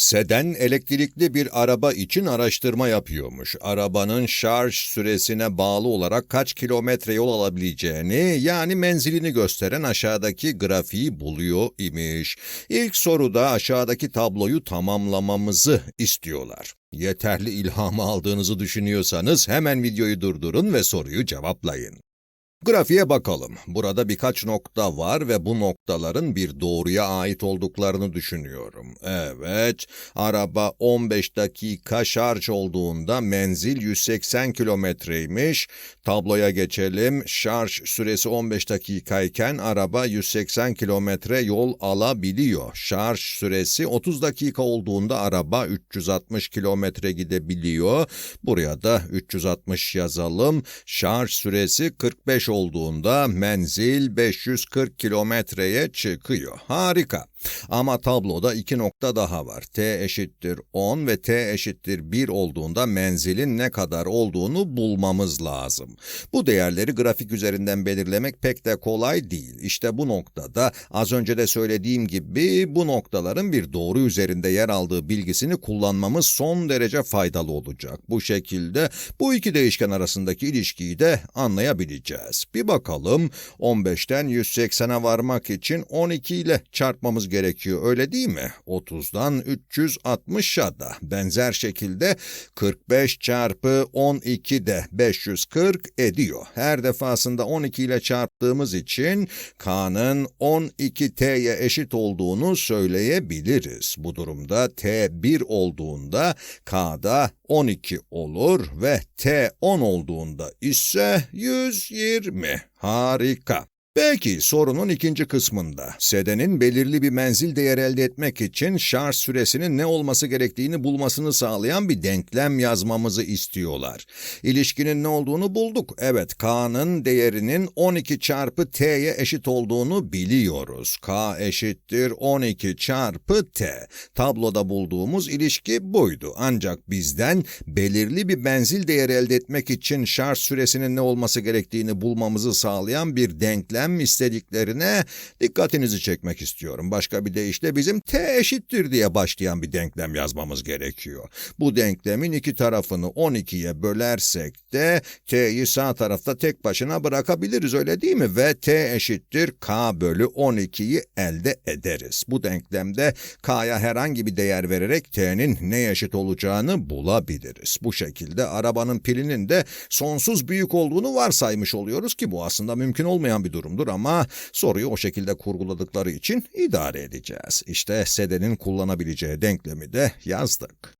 Seden elektrikli bir araba için araştırma yapıyormuş. Arabanın şarj süresine bağlı olarak kaç kilometre yol alabileceğini yani menzilini gösteren aşağıdaki grafiği buluyor imiş. İlk soruda aşağıdaki tabloyu tamamlamamızı istiyorlar. Yeterli ilhamı aldığınızı düşünüyorsanız hemen videoyu durdurun ve soruyu cevaplayın. Grafiğe bakalım. Burada birkaç nokta var ve bu noktaların bir doğruya ait olduklarını düşünüyorum. Evet, araba 15 dakika şarj olduğunda menzil 180 kilometreymiş. Tabloya geçelim. Şarj süresi 15 dakikayken araba 180 kilometre yol alabiliyor. Şarj süresi 30 dakika olduğunda araba 360 kilometre gidebiliyor. Buraya da 360 yazalım. Şarj süresi 45 olduğunda menzil 540 kilometreye çıkıyor. Harika. Ama tabloda iki nokta daha var. T eşittir 10 ve T eşittir 1 olduğunda menzilin ne kadar olduğunu bulmamız lazım. Bu değerleri grafik üzerinden belirlemek pek de kolay değil. İşte bu noktada az önce de söylediğim gibi bu noktaların bir doğru üzerinde yer aldığı bilgisini kullanmamız son derece faydalı olacak. Bu şekilde bu iki değişken arasındaki ilişkiyi de anlayabileceğiz. Bir bakalım 15'ten 180'e varmak için 12 ile çarpmamız gerekiyor öyle değil mi? 30'dan 360'a da benzer şekilde 45 çarpı 12 de 540 ediyor. Her defasında 12 ile çarptığımız için K'nın 12T'ye eşit olduğunu söyleyebiliriz. Bu durumda T 1 olduğunda K'da 12 olur ve T 10 olduğunda ise 120. Harika. Peki sorunun ikinci kısmında sedenin belirli bir menzil değeri elde etmek için şarj süresinin ne olması gerektiğini bulmasını sağlayan bir denklem yazmamızı istiyorlar. İlişkinin ne olduğunu bulduk. Evet K'nın değerinin 12 çarpı T'ye eşit olduğunu biliyoruz. K eşittir 12 çarpı T. Tabloda bulduğumuz ilişki buydu. Ancak bizden belirli bir menzil değeri elde etmek için şarj süresinin ne olması gerektiğini bulmamızı sağlayan bir denklem denklem istediklerine dikkatinizi çekmek istiyorum. Başka bir deyişle bizim t eşittir diye başlayan bir denklem yazmamız gerekiyor. Bu denklemin iki tarafını 12'ye bölersek de t'yi sağ tarafta tek başına bırakabiliriz öyle değil mi? Ve t eşittir k bölü 12'yi elde ederiz. Bu denklemde k'ya herhangi bir değer vererek t'nin ne eşit olacağını bulabiliriz. Bu şekilde arabanın pilinin de sonsuz büyük olduğunu varsaymış oluyoruz ki bu aslında mümkün olmayan bir durumdur ama soruyu o şekilde kurguladıkları için idare edeceğiz. İşte sedenin kullanabileceği denklemi de yazdık.